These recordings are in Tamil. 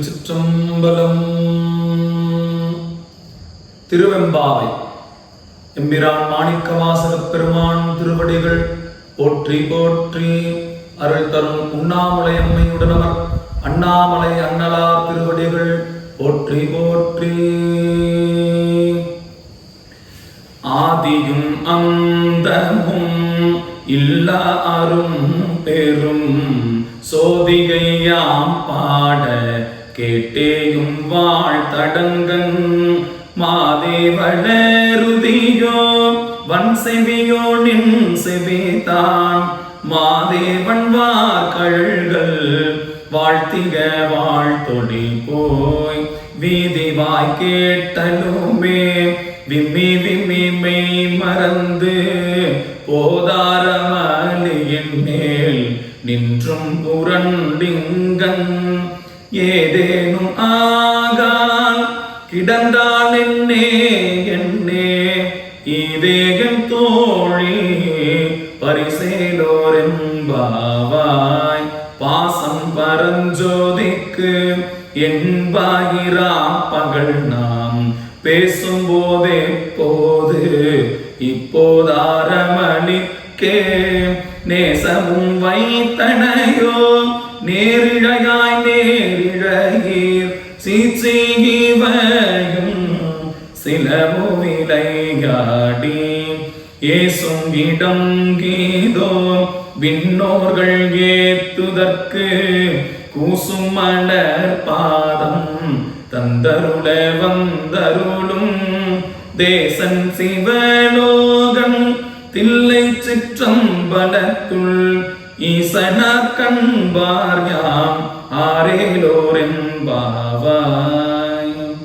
திருச்சிற்றம்பலம். திருவெம்பாவை எம்பிரான் மாணிக்கவாசகப் பெருமான் திருவடிகள் போற்றி போற்றி அருள் தரும் உண்ணாமலை அம்மையுடனவர் அண்ணாமலை அண்ணலார் திருவடிகள் போற்றி போற்றி. ஆதியும் அந்தமும் இல்ல அரும் பெரும் சோதிகையாம் பாட கேட்டேயும் வாழ்த்தடங்கன் மாதேவனருதியோ வன் செவியோ நின் செவிதான் மாதேவன் வார்கழல்கள் வாழ்த்திக வாழ்த்தொடி போய். வீதி வாய் கேட்டலுமே விம்மி விம்மி மெய் மறந்து. போதாரமலியின் மேல் நின்றும் புரண்டிங்கன். ஏதேனும் ஆகால் கிடந்தால் என்னே என்னே. இதேகன் தோழி பரிசேலோரெம்பாவாய் பாசம் பரஞ்சோதிக்கு என்பாகிறா பகல் நாம். பேசும் போதே போது இப்போதாரமளிக்கே நேசமும் வைத்தனையோ நேரிழையாய் நேர் சிச்சிகிவையும் சிலமு ஏசும் இடம் கீதோ விண்ணோர்கள் ஏத்துதற்கு கூசும் மலர் பாதம் தந்தருள வந்தருளும். தேசன் சிவலோகம் தில்லை சிற்றம்பலத்துள் ஈசன கண்பார் யாம் பாவாய்.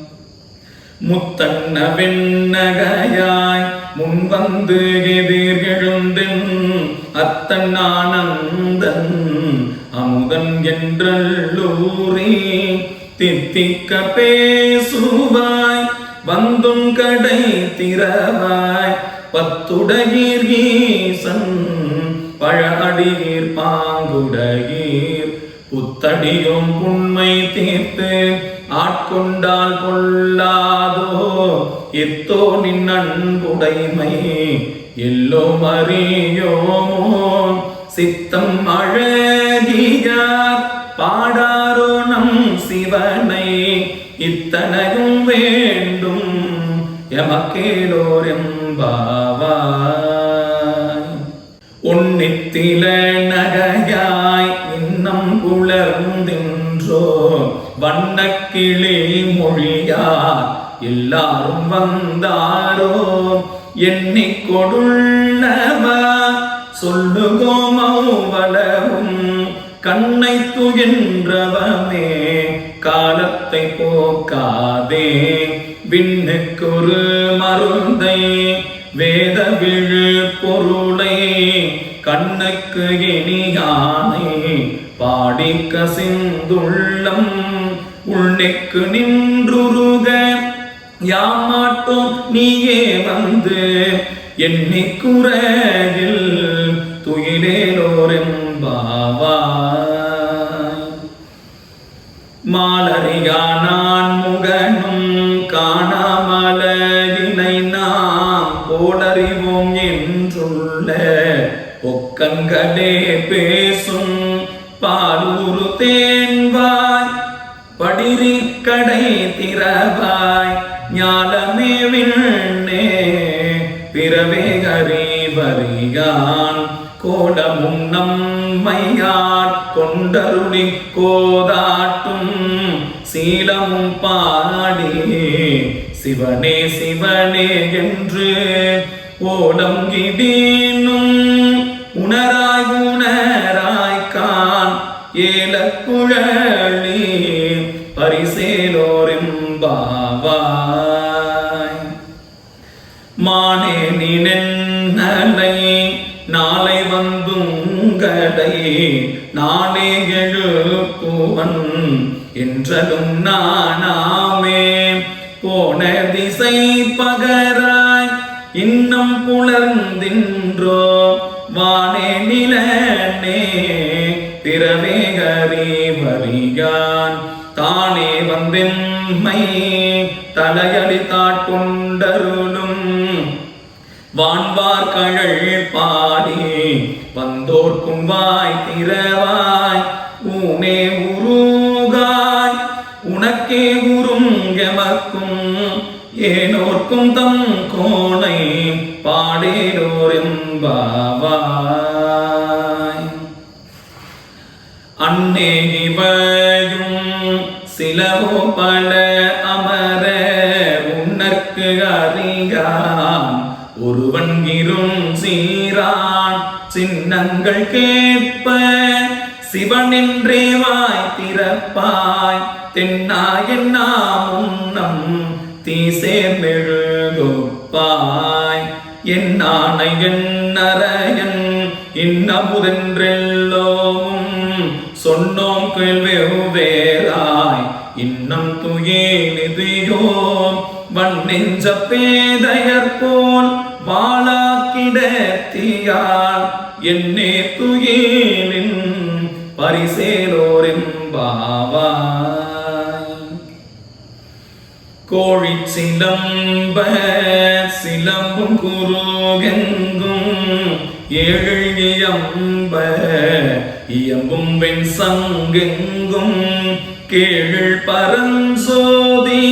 முத்தன்ன வெண்ணகையாய் முன் வந்து எதிர் அத்தன் ஆனந்தன் அமுதன் என்றல்லூரி தித்திக்க பேசுவாய். வந்தும் கடை திறவாய். பத்துடையீர் ஈசன் பழஅடியீர் பாங்குடையீர் புத்தடியும் புண்மை தீர்த்து ஆட்கொண்டால் கொள்ளாதோ எத்தோ நின் அன்புடைமை எல்லோ மறியோமோ சித்தம் அழகியார் பாடாரோ நம் சிவனை இத்தனையும் வேண்டும் எமக்கேலோர் எம்பாவாய் உன்னித்தில நகையா இன்னம் புலர்ந்தின்றோ வண்ணக்கிளி மொழியார் எல்லாரும் வந்தாரோ. எண்ணிக் சொல்லுகோமௌவளவும் கண்ணை துகின்றவமே காலத்தை போக்காதே. விண்ணுக்கொரு மருந்தை வேத விழு பொருளை. கண்ணுக்கு இனியான பாடி கசிந்துள்ளம். உள்நெக்கு நின்றுருக. யாமாட்டோம் நீயே வந்து. எண்ணிக்குறையில் துயிலேலோரெம்பாவாய். மாலரியா நான் முகனும் காணாமலினை நாம் போலறிவோம் என்றுள்ள பொக்கங்களே பேசும் பாலூரு தேன்வாய் படிரி கடை திறவாய் ஞாலமே விண்ணே பிறவே கரீபரியான் கோடமும் நம்மையார் கொண்டருளி கோதாட்டும் சீலமும் பாடி சிவனே சிவனே என்று ஓடம் கிடீனும். ஏலக்குழலி பரிசேலோரிம்பாவாய் மானே நினை நாளை வந்துங்கடை நானே எழுப்புவன் என்றலும் நானாமே. போன திசை பகராய் இன்னும் புலர்ந்தின்றோ வானே நிலனே திறவே பிறவே வரியான் தானே வந்தெம்மை தலையடி தாட்கொண்டருளும். வான்வார் கழல் பாடி வந்தோர்க்கும் வாய் திறவாய். ஊனே உருகாய் உனக்கே உறும் ஏனோர்க்கும் தம் கோணை பாடேரோரெம்பாவாய் அன்னேயும் சிலவோ பல அமர உன்னற்கு அறியான். ஒருவன் இரும் சீரான். சின்னங்கள் கேட்ப சிவனின்றே வாய் திறப்பாய். தென்னாயின் முன்னம் தீசேர் மெழுகுப்பாய். என் ஆணை என் நரையன் இன்னமுதென்றெல்லோமும் சொன்னோம் கேள்வேறாய் இன்னம் துயே நிதியோ வன் நெஞ்ச பேதையர் போல் வாழாக்கிடத்தியால் என்னே துயேனின் பரிசேலோரெம்பாவாய் கோழி சிலம்ப சிலம்பும் குருகெங்கும் ஏழு இயம்பும் வெண் சங்கெங்கும். கேழில் பரஞ்சோதி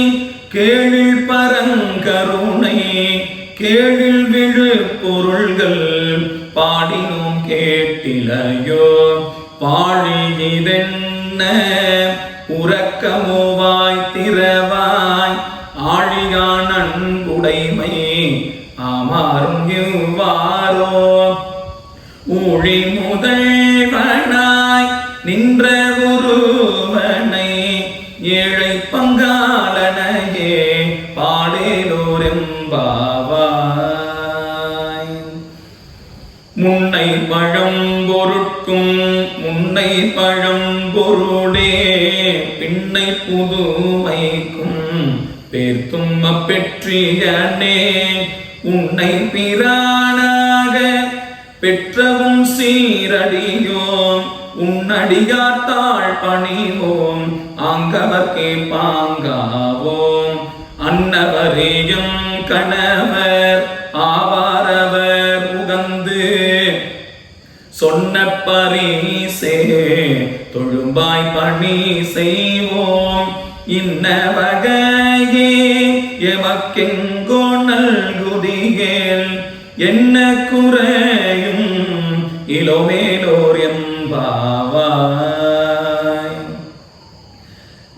கேழில் பரங்கருணை கேழில் விழு பொருள்கள் பாடினோம் கேட்டிலையோ பாழி இதென்ன உறக்கமோ திறவாய் முதல்வனாய் நின்ற குருவனை ஏழை பங்காளனையே பாடேலோரெம்பாவாய். முன்னை பழம் பொருட்கும் முன்னை பழம் பொருளே பின்னை புதுமைக்கும் பேர்த்தும் அப்பெற்றியனே. உன்னை பிரானாக பெற்றவும் சீரடியோம். உன்னடியாத்தாள் பணிவோம் ஆங்கவர்க்கே பாங்காவோம் அன்னவரேயும் கணவர் ஆவாரவர் உகந்து சொன்ன பரிசே தொழும்பாய் பணி செய்வோம். இன்ன வகையே எமக்கெங்கோ நல்குதியேல் என்ன குறை? இளோமேலோர் எம்பாவாய்.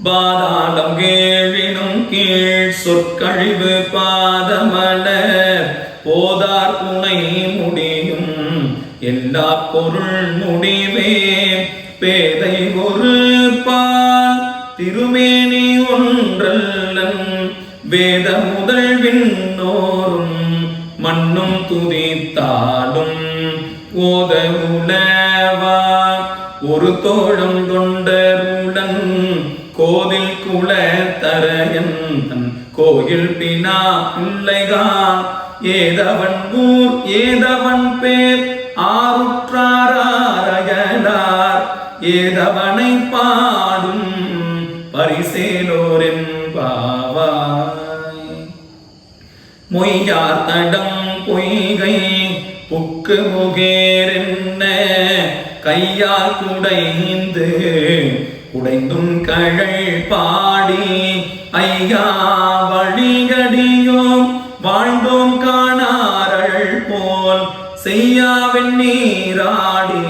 பாதாளம் கேழினும் கீழ் சொற்கழிவு பாதமலர். போதார் துணை முடியும் எல்லா பொருள் முடிவே. பேதை ஒரு பால் திருமேனி ஒன்றல்லன். வேத முதல்வின் விண்ணோரும் மண்ணும் துதித்தாலும் ஓத ஒரு தோழம் தொண்டருடன் கோதில் குல தரையன் தன் கோயில் பினா பிள்ளைகான் ஏதவன் ஊர் ஏதவன் பேர் ஆருற்றாராயலார் ஏதவனை பாடும் பரிசேலோரின் பாவாய் மொய்யார் தடம் பொய்கை புக்கு முகேரென்ன கையால் குடைந்து உடைந்தும் கழல் பாடி ஐயா வழிகடியோம் வாழ்ந்தோம் காணாரள் போல் செய்யாவின் நீராடி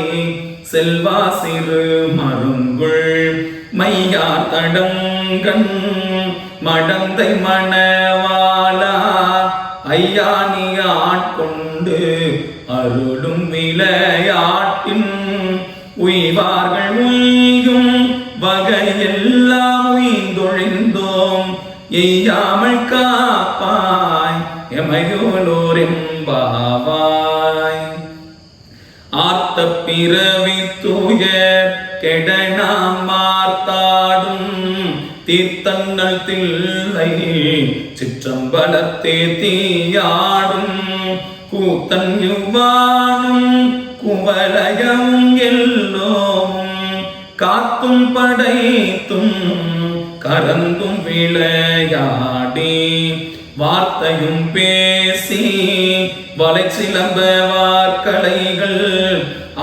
செல்வா சிறு மருங்குள் மையா தடங்கண் மடந்தை மணவாளா ஐயா நீ ஆட்கொண்டு அருளும் விளையாட்டின் உய்வார்கள் உய்யும் வகையெல்லாம் உய்ந்தொழிந்தோம். எய்யாமல் காப்பாய் எமையோலோரெம்பாவாய் ஆர்த்த பிறவி தூய கெடனாம் மார்த்தாடும் தீர்த்தங்கள் தில்லை சிற்றம்பலத்தே தீயாடும். கூத்தன் யுவானும் குவலயம் எல்லோம் காத்தும் படைத்தும் கலந்தும் விளையாடி வார்த்தையும் பேசி வலை சிலம்ப வார்கலைகள்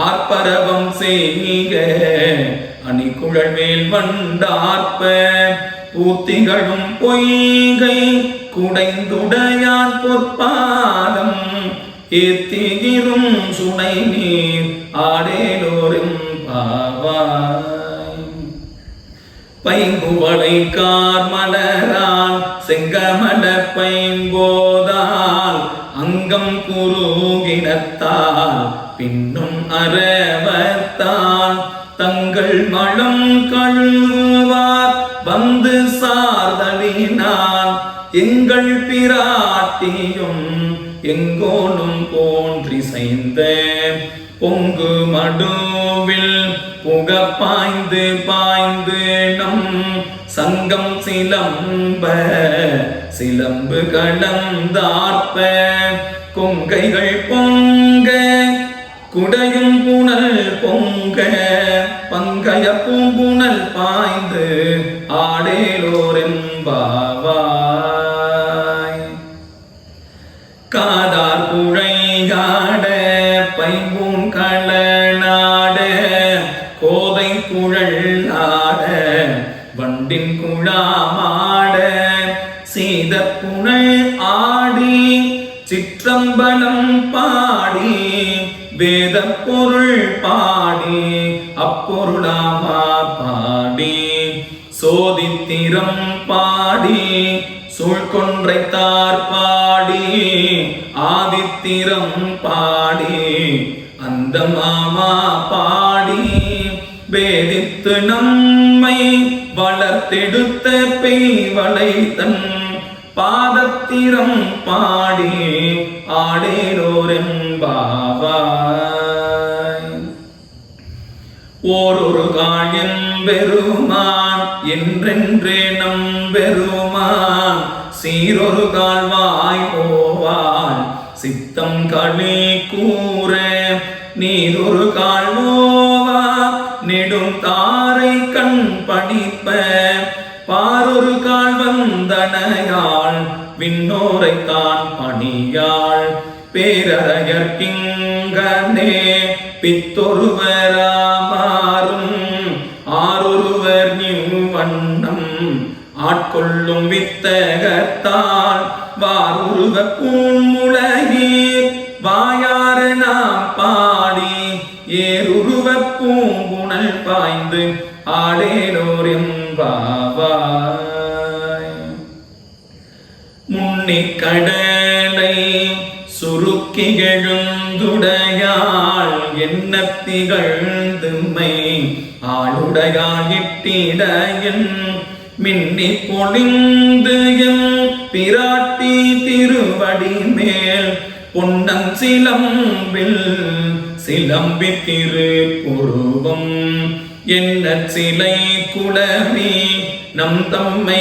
ஆர்ப்பரவம் செய்க அணிகுழல் மேல் வண்டார்ப்ப பூத்திகளும் பொய்கை குடைந்துடையான் பொற்பாதம் கீர்த்திகிரும் சுனை நீர் ஆடேலோரும் பாவாய். பைங்குவளை கார்மலரால் செங்கமல பைம்போதால் அங்கம் குருகினத்தால் பின்னும் அரவத்தால் தங்கள் மலம் கழுவார் வந்து சார்தலினால் எங்கள் பிராட்டியும் எங்கோனும் போன்றி செய்த பொங்கு மடுவில் புக பாய்ந்து பாய்ந்து நம் சங்கம் சிலம்ப சிலம்பு கடந்தார்ப்ப கொங்கைகள் பொங்க குடையும் புனல் பொங்க பங்கைய பூங்குணல் பாய்ந்து ஆடேலோரெம்பாவாய் வண்டின் செய்த புனல் ஆடி சிற்றம்பலம் பாடி வேத பொருள் பாடி அப்பொருளாமா பாடி. சோதித்திரம் பாடி சூழ்கொன்றைத்தார் பாடி. ஆதித்திரம் பாடி அந்த மாமா பாடி. வேதித்து நம் வளர்த்தெடுத்த பெய்வளை தன் பாதத்திரம் பாடி ஆடேரோரெம்பாவாய் ஓரொரு காயம் பெருமான் என்றென்றே நம் பெருமான் சீரொரு கால்வாய் ஓவான் சித்தம் களி கூற நீரொரு கால்வோவா வந்தனையாள் விண்ணோரைத்தான் பணியாள் பேரறையற்கிங்கனே பித்தொருவராமாறும் ஆரொருவர் வண்ணம் ஆட்கொள்ளும் வித்தகத்தால் வாருருவ பூமுலகீர் வாயார நாம் பாடி ஏருருவ பூங்குணல் பாய்ந்து ஆடேலோரெம்பாவாய் முன்னிக் கடலை சுருக்கிகழுந்துடையாள் என்ன திகழ்ந்துமை ஆளுடையாள் இட்டிடையன் மின்னி பொழிந்து எம் பிராட்டி திருவடி மேல். பொன்னம் சிலம்பில் சிலம்பி திருப்புருவம் என்ன சிலை குளவி நம் தம்மையாளுடையாள்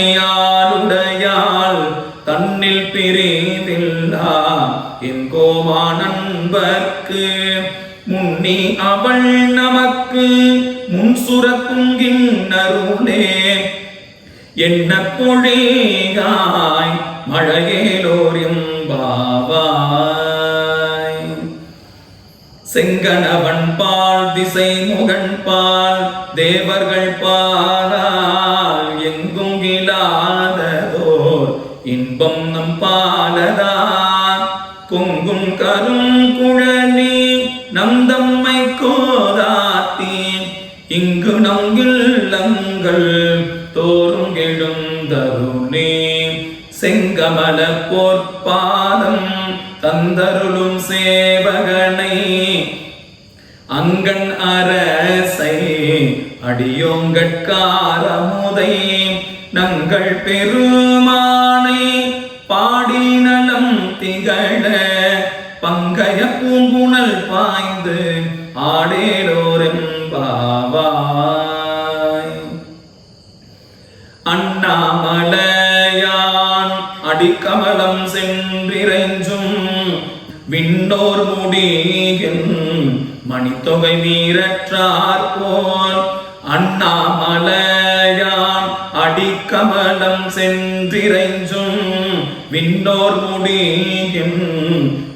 அவள் நமக்கு முன் சுரக்குங்கின்னருளே என்ன பொழியாய் மழையேலோர் பாவாய் செங்கனவன் பால் திசை முகன் பால் தேவர்கள் பாலால் எங்கும் இல்லாததோர் இன்பம் நம் பாலதா கொங்கும் கரும் பல பொற்பாதம் தந்தருளும் சேவகனை. அங்கன் அரசை அடியோங்கட்காரமுதை நங்கள் பெருமானை பாடி நலம் திகழ பங்கய பூங்குணல் பாய்ந்து ஆடேலோரெம்பாவாய் மணித்தொகை வீரற்றார் போல் அண்ணாமலையான் அடிக்கமலம் சென்றிரைஞ்சும் விண்ணோர் முடியும்.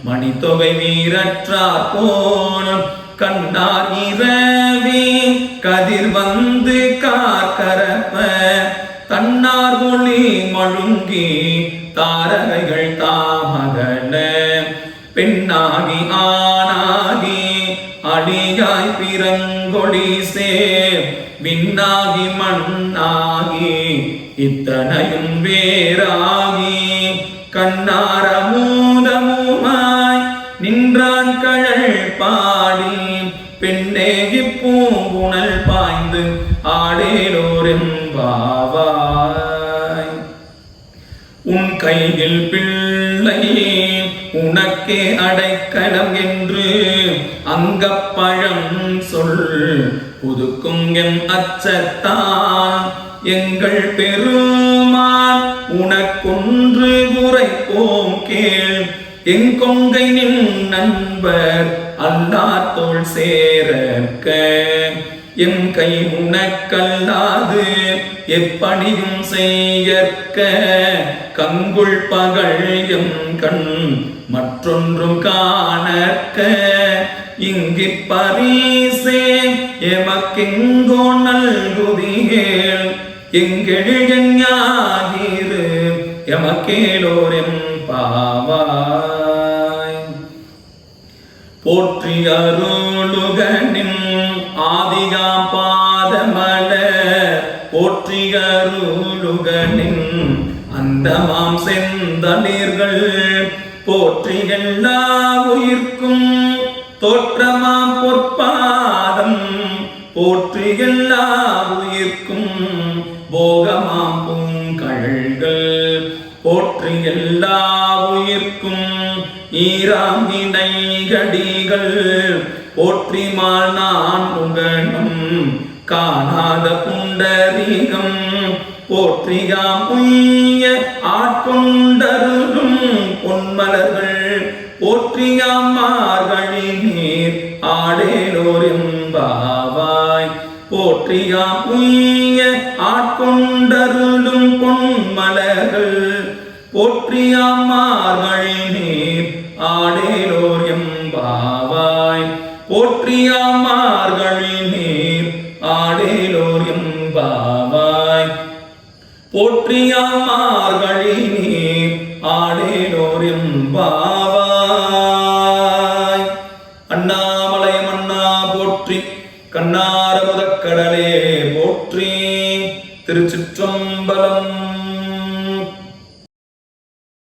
மணித்தொகை வீரற்றார் போல் கண்ணார் இரவி கதிர் வந்து காக்கரப்ப தன்னார் மொழி மழுங்கி தாய் பிறங்கொடி சேர் விண்ணாகி மண்ணாகி இத்தனையும் வேறாகி. கண்ணார மூதமுமாய் நின்றான் கழல் பாடி. பெண்ணேகி பூங்குணல் பாய்ந்து ஆடேலோரெம்பாவாய் உன் கையில் பிள்ளை உனக்கே அடைக்கலம் என்று அங்கப்பழம் சொல். புதுக்கும் எம் அச்சத்தான் எங்கள் பெருமான் உனக்கொன்று உரைப்போம் கேள். எங்கொங்கை நின் நண்பர் அல்லார் சேரக்க. சேரற்க என் கை உனக்கல்லாது எப்பணியும் செய்யற்க. கங்குள் பகல் கண் மற்றொன்றும் காணக்க இங்கிப் பரிசே எமக்கெங்கோ நல்குதிகேள் எங்கெழில் ஞாயிறு எமக்கேலோரெம் பாவாய். போற்றி அருளுகனின் ஆதிகா பாதமல போற்றி அருளுகனின் அந்த அந்தமாம் செந்தளிர்கள் போற்றி எல்லா உயிர்க்கும் தோற்றமாம் பொற்பாதம் போற்றி எல்லா உயிர்க்கும் போகமாம் பூங்கழல்கள் போற்றி எல்லா உயிர்க்கும் ஈராமினைகடிகள் போற்றிமால் நான் உகனும் காணாத புண்டரீகம் போற்றியாம் உய்ய ஆட்கொண்டருளும் பொன்மலர்கள் போற்றியாம் மார்கழி நீர் ஆடேலோர் எம்பாவாய். போற்றியாம் உய்ய ஆட்கொண்டருளும் பொன்மலர்கள் போற்றியாம் மார்கழி நீர் ஆடேலோர் எம்பாவாய். போற்றியாம் போற்றியாம்